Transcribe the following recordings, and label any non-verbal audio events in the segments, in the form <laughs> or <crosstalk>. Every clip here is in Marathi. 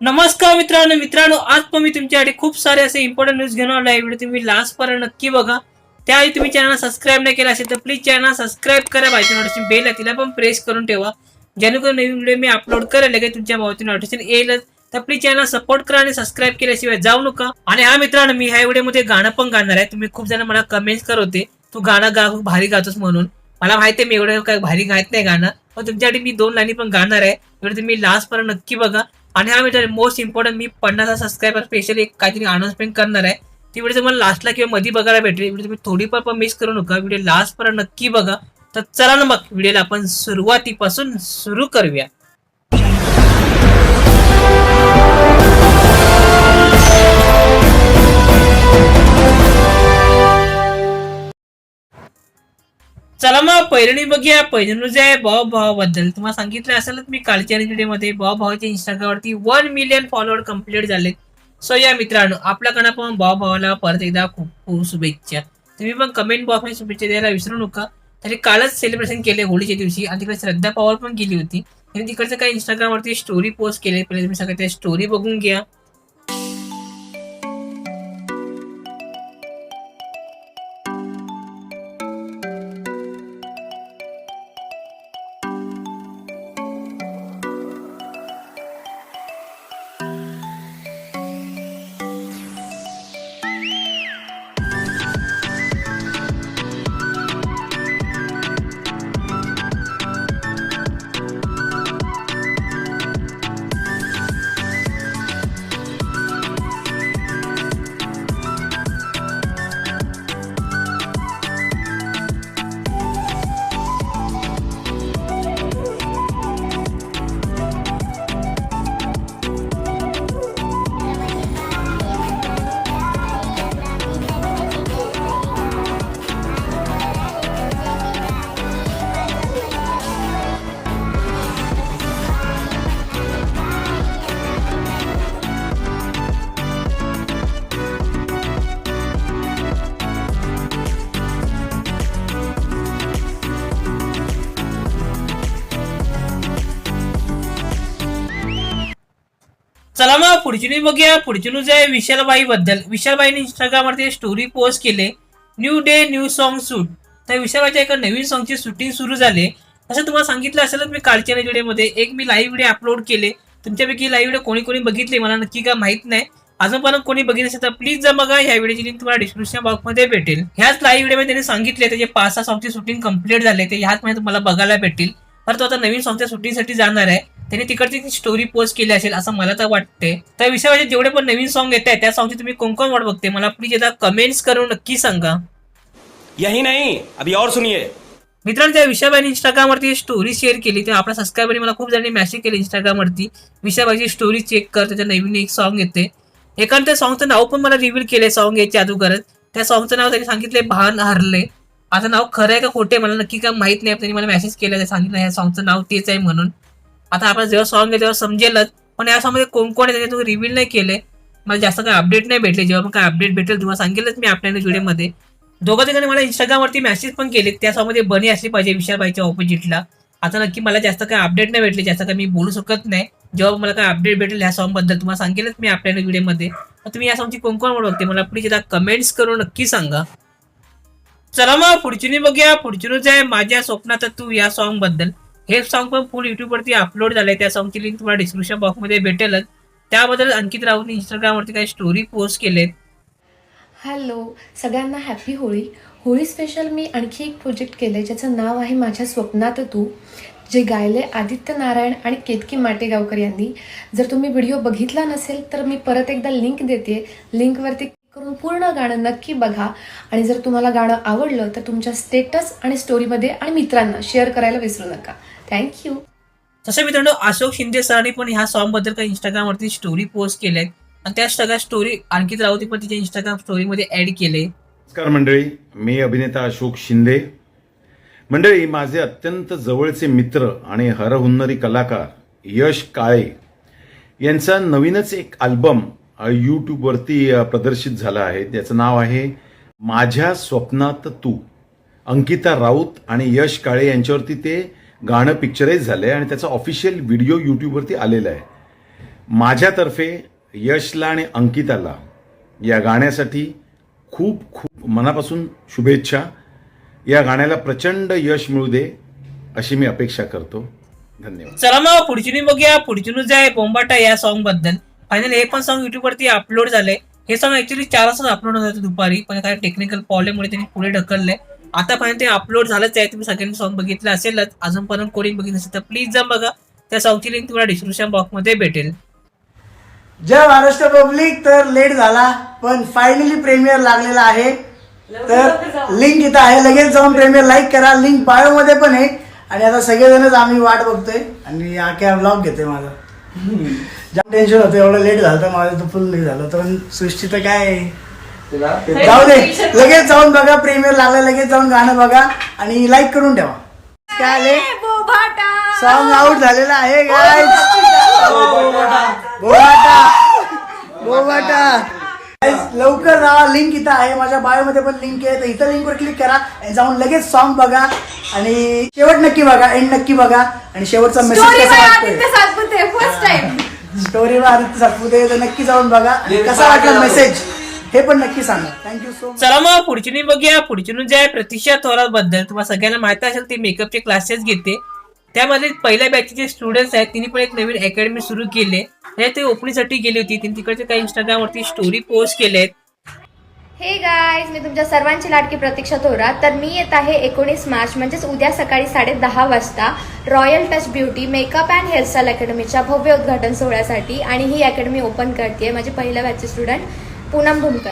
नमस्कार मित्रांनो मित्रांनो आज पण मी तुमच्यासाठी खूप सारे असे इम्पॉर्टंट न्यूज घेऊन आलो आहे व्हिडिओ तुम्ही लास्ट पर्यंत नक्की बघा. त्याआधी तुम्ही चॅनल सबस्क्राईब नाही केला असेल तर प्लीज चॅनल सबस्क्राईब करा. बायची नोटिफिकेशन बेल आहे तिला पण प्रेस करून ठेवा. जेणेकरून नवीन व्हिडिओ मी अपलोड करेल लगेच तुमच्या भावाची नोटिफिकेशन येईलच तर प्लीज चॅनल सपोर्ट करा आणि सबस्क्राईब केल्याशिवाय जाऊ नका. आणि हा मित्रांनो मी ह्या व्हिडिओमध्ये गाणं पण गाणार आहे. तुम्ही खूप जण मला कमेंट्स करत होते. तू गाणं गा खूप भारी गातोस म्हणून. मला माहिती आहे मी एवढं काय भारी गायत नाही गाणं. पण तुमच्यासाठी मी दोन लाईनी पण गाणार आहे. एवढं तुम्ही लास्ट पर्यंत नक्की बघा. आणि हा मित्र मोस्ट इम्पॉर्टंट मी पन्नास सबस्क्रायबर स्पेशली एक काहीतरी अनाउन्समेंट करणार आहे. ती व्हिडिओ तुम्हाला लास्टला किंवा मध्ये बघायला भेटेल. व्हिडिओ तुम्ही थोडीफार पण मिस करू नका. व्हिडिओ लास्ट पर्यंत नक्की बघा. तर चला ना मग व्हिडिओला आपण सुरुवातीपासून सुरू करूया. चला मग पैरणी बघूया. पहिली जे आहे भाव भावाबद्दल. तुम्हाला सांगितलं असेलच मी कालच्या व्हिडिओमध्ये भाव भावाच्या इंस्टाग्रामवरती वन मिलियन फॉलोअर कंप्लीट झाले सो या मित्रांनो आपल्याकडनं पण भाव भावाला परत एकदा खूप खूप शुभेच्छा. तुम्ही पण कमेंट बॉक्समध्ये शुभेच्छा द्यायला विसरू नका. तरी कालच सेलिब्रेशन केले होळीच्या दिवशी आणि तिकडे श्रद्धा पवार पण गेली होती. आणि तिकडचं काही इंस्टाग्रामवरती स्टोरी पोस्ट केले. पहिले तुम्ही सगळं त्या स्टोरी बघून घ्या. चला मग पुढची न्यूज बघूया. पुढची न्यूज आहे विशालबाई बद्दल विशालबाईने इंस्टाग्रामवरती स्टोरी पोस्ट केले. New day new song shoot तर विशालबाईच्या एका नवीन सॉन्गची शूटिंग सुरू झाले. असं तुम्हाला सांगितलं असेलच मी कालच्या व्हिडिओमध्ये एक मी लाईव्ह व्हिडिओ अपलोड केले. तुमच्यापैकी लाईव्ह व्हिडिओ कोणी कोणी बघितले मला नक्की का माहीत नाही. अजूनपर्यंत कोणी बघितले असेल तर प्लीज जर बघा ह्या व्हिडिओची लिंक तुम्हाला डिस्क्रिप्शन बॉक्समध्ये भेटेल. ह्याच लाईव्ह व्हिडिओमध्ये त्यांनी सांगितले त्याचे पाच सहा सॉंगची शूटिंग कंप्लीट झाले. ते ह्याच माहिती तुम्हाला बघायला भेटेल तर तो आता नवीन सॉंगच्या शूटिंगसाठी जाणार आहे. त्यांनी तिकडची स्टोरी पोस्ट केली असेल असं मला तर वाटते तर विषयामध्ये जेवढे पण नवीन सॉंग येत आहेत त्या सॉंगची तुम्ही कोण कोण वाट बघते? मला प्लीज एकदा कमेंट्स करून नक्की सांगा. यही नहीं अभी और सुनिए. मित्रांनो त्या विशाबाईने इंस्टाग्रामवरती स्टोरी शेअर केली तेव्हा आपल्या सबस्क्रायबरने मला खूप जणांनी मेसेज केले इंस्टाग्रामवरती विशाबाईची स्टोरी चेक कर त्याच्या नवीन एक सॉन्ग येते. एकाने त्या सॉंगचं नाव पण मला रिव्हील केले सॉन्ग याच्या अगोदरच. त्या सॉंगचं नाव त्यांनी सांगितले भान हरले. आता नाव खरं आहे का खोटे मला नक्की काय माहीत नाही त्यांनी मला मेसेज केला सांगितलं ह्या सॉंगचं नाव तेच आहे म्हणून. आता आपण जेव्हा सॉन्ग आहे तेव्हा समजेलच पण या सॉंगमध्ये कोण कोण आहे त्याच्यात रिव्हील नाही केले. मला जास्त काय अपडेट नाही भेटले. जेव्हा मग काय अपडेट भेटेल तुम्हाला सांगेलच मी आपल्या व्हिडिओमध्ये दोघा ठिकाणी मला इंस्टाग्रामवरती मेसेज पण केले त्या सॉंगमध्ये बनी असली पाहिजे विशालबाईच्या ऑपोजिटला आता नक्की मला जास्त काय अपडेट नाही भेटले. जास्त काय मी बोलू शकत नाही. जेव्हा मला काय अपडेट भेटेल ह्या सॉंगबद्दल तुम्हाला सांगेलच मी आपल्या व्हिडिओमध्ये तुम्ही या सॉंगची कोण कोण बघते? मला प्लीज एकदा कमेंट्स करून नक्की सांगा. चला मग पुढची बघूया. पुढची आहे माझ्या स्वप्नात तू या सॉन्गबद्दल. हे सॉन्ग पण फुल युट्यूबवरती अपलोड झालंय. त्या सॉंगची लिंक तुम्हाला डिस्क्रिप्शन बॉक्समध्ये भेटेलच. त्याबद्दल अंकित राऊतने इंस्टाग्रामवरती काही स्टोरी पोस्ट केलेत. हॅलो सगळ्यांना हॅपी होळी. होळी स्पेशल मी आणखी एक प्रोजेक्ट केलं आहे ज्याचं नाव आहे माझ्या स्वप्नात तू जे गायले आदित्य नारायण आणि केतकी माटेगावकर यांनी. जर तुम्ही व्हिडिओ बघितला नसेल तर मी परत एकदा लिंक देते. लिंकवरती करून पूर्ण गाणं नक्की बघा. आणि जर तुम्हाला गाणं आवडलं तर तुमच्या स्टेटस आणि स्टोरीमध्ये आणि मित्रांना शेअर करायला विसरू नका. थँक्यू तसं मित्रांनो अशोक शिंदे सरांनी पण ह्या सॉन्गबद्दल काही इंस्टाग्रामवरती स्टोरी पोस्ट केल्यात आणि त्या सगळ्या स्टोरी अंकित राऊती पण तिच्या इंस्टाग्राम स्टोरीमध्ये ऍड केले. नमस्कार मंडळी मी अभिनेता अशोक शिंदे. मंडळी माझे अत्यंत जवळचे मित्र आणि हरहुन्नरी कलाकार यश काळे यांचा नवीनच एक अल्बम यूट्यूबवरती प्रदर्शित झाला आहे. त्याचं नाव आहे माझ्या स्वप्नात तू. अंकिता राऊत आणि यश काळे यांच्यावरती ते गाणं पिक्चराईज आहे आणि त्याचा ऑफिशियल व्हिडिओ यूट्यूबवरती आलेला आहे. माझ्यातर्फे यशला आणि अंकिताला या गाण्यासाठी खूप खूप मनापासून शुभेच्छा. या गाण्याला प्रचंड यश मिळू दे अशी मी अपेक्षा करतो. धन्यवाद. चला मग पुढची न्यूज बघूया. पुढची न्यूज आहे बोंबाटा या सॉन्गबद्दल. फायनल हे पण सॉन्ग युट्यूब वरती अपलोड झालंय. हे सॉन्ग ऍक्च्युली चार वाजता अपलोड होत दुपारी. पण काही टेक्निकल प्रॉब्लेममुळे त्यांनी पुढे ढकललंय. आतापर्यंत ते अपलोड झालंच आहे. तुम्ही सगळ्यांनी सॉन्ग बघितलं असेलच. अजूनपर्यंत कोणी बघितलं असेल तर प्लीज जा बघा. त्या सॉन्गची लिंक तुम्हाला डिस्क्रिप्शन बॉक्समध्ये भेटेल. जय महाराष्ट्र पब्लिक तर लेट झाला पण फायनली प्रीमियर लागलेला आहे. तर लिंक इथं आहे. लगेच जाऊन प्रीमियर लाईक करा. लिंक बायो मध्ये पण आहे. आणि आता सगळेजणच आम्ही वाट बघतोय. आणि आख्या ब्लॉग घेतोय माझा. <laughs> जाम टेन्शन होतं. एवढं लेट झालं तर माझं तर फुल लेट झालं तर सृष्टी तर काय जाऊ दे. लगेच जाऊन बघा प्रीमियर लागलं लगेच जाऊन गाणं बघा आणि लाईक करून ठेवा. काय आले? सॉन्ग आउट झालेला आहे गाय लवकर राहा लिंक इथं आहे. माझ्या बायो मध्ये पण लिंक आहे. तर इथं लिंकवर क्लिक करा आणि जाऊन लगेच सॉन्ग बघा. आणि शेवट नक्की बघा एंड नक्की बघा. आणि शेवटचा मेसेज कसा वाटतोय? First time story Aditya Satpute तर नक्की जाऊन बघा. आणि कसा वाटला मेसेज हे पण नक्की सांगा. थँक्यू सो मच चला मग पुढची बघूया. पुढची न्यूज आहे प्रतीक्षा थोरात बद्दल तुम्हाला सगळ्यांना माहिती असेल ती मेकअपचे क्लासेस घेते. त्यामध्ये पहिल्या बॅचचे जे स्टुडंट्स आहेत. तिने पण एक नवीन अकॅडमी सुरू केली. आहे ते ओपनिंगसाठी गेली होती. तिने तिकडचे काही इंस्टाग्रामवरती स्टोरी पोस्ट केले हे गाईज मी तुमच्या सर्वांची लाडकी प्रतीक्षा थोरात. तर मी येत आहे एकोणीस मार्च म्हणजेच उद्या सकाळी साडे दहा वाजता royal touch beauty makeup and hairstyle अकॅडमीच्या भव्य उद्घाटन सोहळ्यासाठी आणि ही अकॅडमी ओपन करते माझे पहिल्या बॅचचे स्टुडंट पूनम भूमकर.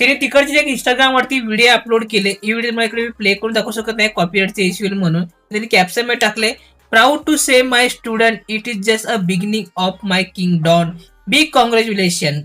तिने तिकडचे एक इंस्टाग्राम वरती व्हिडिओ अपलोड केले ही व्हिडिओ मला इकडे प्ले करून दाखवू शकत नाही कॉपीराइटचे इश्यू म्हणून. त्यांनी कॅप्शनमध्ये टाकले proud to say my student it is just a beginning of my king don big congratulation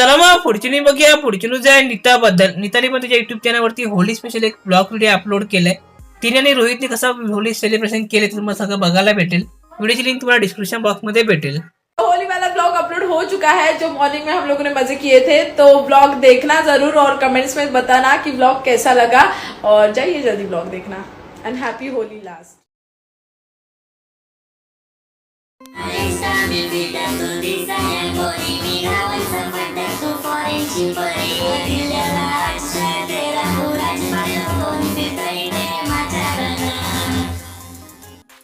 चला मग पुढची न्यूज़ बघूया पुढची आहे नीता बद्दल नीताने पण तिच्या युट्यूब चॅनलवरती होली स्पेशल एक ब्लॉग व्हिडिओ अपलोड केलाय तिने आणि रोहितने कसं होली सेलिब्रेशन केले ते तुम्हाला सगळं बघायला भेटेल व्हिडिओची लिंक तुम्हाला डिस्क्रिप्शन बॉक्स मध्ये भेटेल होली वाला ब्लॉग अपलोड हो चुका है जो मॉर्निंग में हम लोगों ने मज़े किए थे तो ब्लॉग देखना ज़रूर और कमेंट्स में बताना कि ब्लॉग कैसा लगा और जाइए जल्दी ब्लॉग देखना एंड हैप्पी होली लास्ट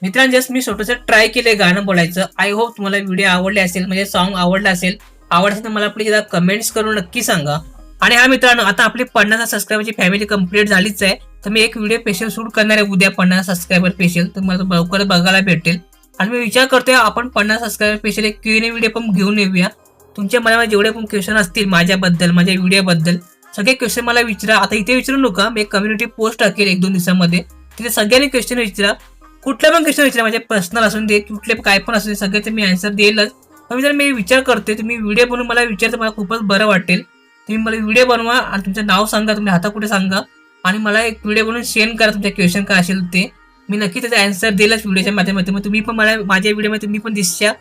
मित्रांनो जस्ट मी छोटंसं ट्राय केलंय गाणं बोलायचं. आय होप तुम्हाला व्हिडिओ आवडले असेल म्हणजे सॉन्ग आवडला असेल. आवडत असेल तर मला प्लीज आता कमेंट्स करून नक्की सांगा. आणि हा मित्रांनो आता आपली पन्नास सबस्क्रायबरची फॅमिली कंप्लीट झालीच आहे. तर मी एक व्हिडिओ स्पेशल शूट करणार आहे उद्या पन्नास सबस्क्रायबर स्पेशल तर मला लवकर बघायला भेटेल. आणि मी विचार करतोय आपण पन्नास सबस्क्रायबर स्पेशल एक क्यू व्हिडिओ पण घेऊन येऊया. तुमच्या मनामध्ये जेवढे पण क्वेश्चन असतील माझ्याबद्दल माझ्या व्हिडिओबद्दल सगळे क्वेश्चन मला विचारा. आता इथे विचारू नका मी एक कम्युनिटी पोस्ट टाकेल एक दोन दिवसामध्ये. तिथे सगळ्यांनी क्वेश्चन विचारा. कुठला पण क्वेश्चन विचारा माझे पर्सनल असून दे कुठले काय पण असू दे सगळ्याचे मी आन्सर देईलच. पण जर मी विचार करते तुम्ही व्हिडिओ बनवून मला विचारता मला खूपच बरं वाटेल. तुम्ही मला व्हिडिओ बनवा आणि तुमचं नाव सांगा तुम्ही हाता कुठे सांगा. आणि मला एक व्हिडिओ बनवून सेंड करा तुमचे क्वेश्चन काय असेल ते. मी नक्की त्याचा आन्सर देईलच व्हिडिओच्या माध्यमातून. मग तुम्ही पण मला माझ्या व्हिडिओमध्ये तुम्ही पण दिसशा.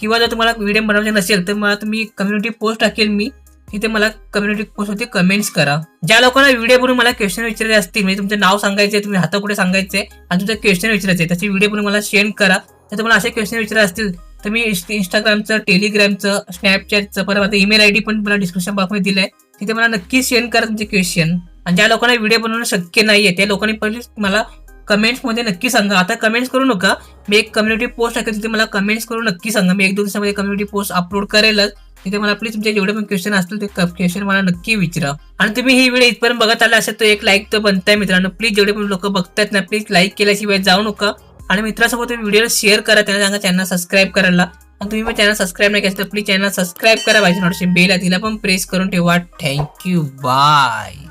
किंवा जर तुम्हाला व्हिडिओ बनवायचे नसेल तर मला तुम्ही कम्युनिटी पोस्ट टाकेल मी. तिथे मला कम्युनिटी पोस्टवरती कमेंट्स करा. ज्या लोकांना व्हिडिओ बनवून मला क्वेश्चन विचारले असतील म्हणजे तुमचं नाव सांगायचे तुम्ही हाता कुठे सांगायचे आणि तुमचं क्वेश्चन विचारायचे त्याचे व्हिडिओ बनवून मला सेंड करा. तर तुम्हाला असे क्वेश्चन विचारले असतील तर मी इंस्टाग्रामचं टेलिग्रामचं स्नॅपचॅटचं परत माझं ईमेल आय डी पण मला डिस्क्रिप्शन बॉक्समध्ये दिलंय. तिथे मला नक्की सेंड करा तुमचे क्वेश्चन आणि ज्या लोकांना व्हिडिओ बनवणं शक्य नाहीये त्या लोकांनी पहिले मला कमेंट्समध्ये नक्की सांगा. आता कमेंट्स करू नका. मी एक कम्युनिटी पोस्ट टाकेल तिथे मला कमेंट्स करून नक्की सांगा. मी एक दोन दिवसामध्ये कम्युनिटी पोस्ट अपलोड करेलच. तिथे मला प्लीज तुमचे जेवढे पण क्वेश्चन असतील ते क्वेश्चन मला नक्की विचारा. आणि तुम्ही ही व्हिडिओ इथपर्यंत बघत आला असेल तर एक लाईक तर बनताय मित्रांनो. प्लीज जेवढे पण लोक बघतायत ना प्लीज लाईक केल्याशिवाय जाऊ नका. आणि मित्रासोबत तुम्ही व्हिडिओ शेअर करा त्यांना सांगा चॅनल सबस्क्राईब करायला. आणि तुम्ही पण चॅनल सबस्क्राईब नाही केलं तर प्लीज चॅनल सबस्क्राईब करा. पाहिजे नोटिफिकेशन बेल आहे तिला पण प्रेस करून ठेवा. थँक्यू बाय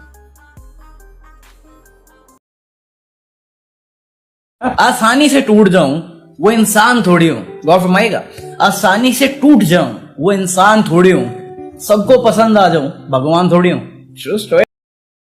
आसानी से टूट जाऊँ, वो इंसान थोड़ी हूँ। गौर फरमाएगा आसानी से टूट जाऊँ, वो इंसान थोड़ी हूँ। सबको पसंद आ जाऊँ, भगवान थोड़ी हूँ.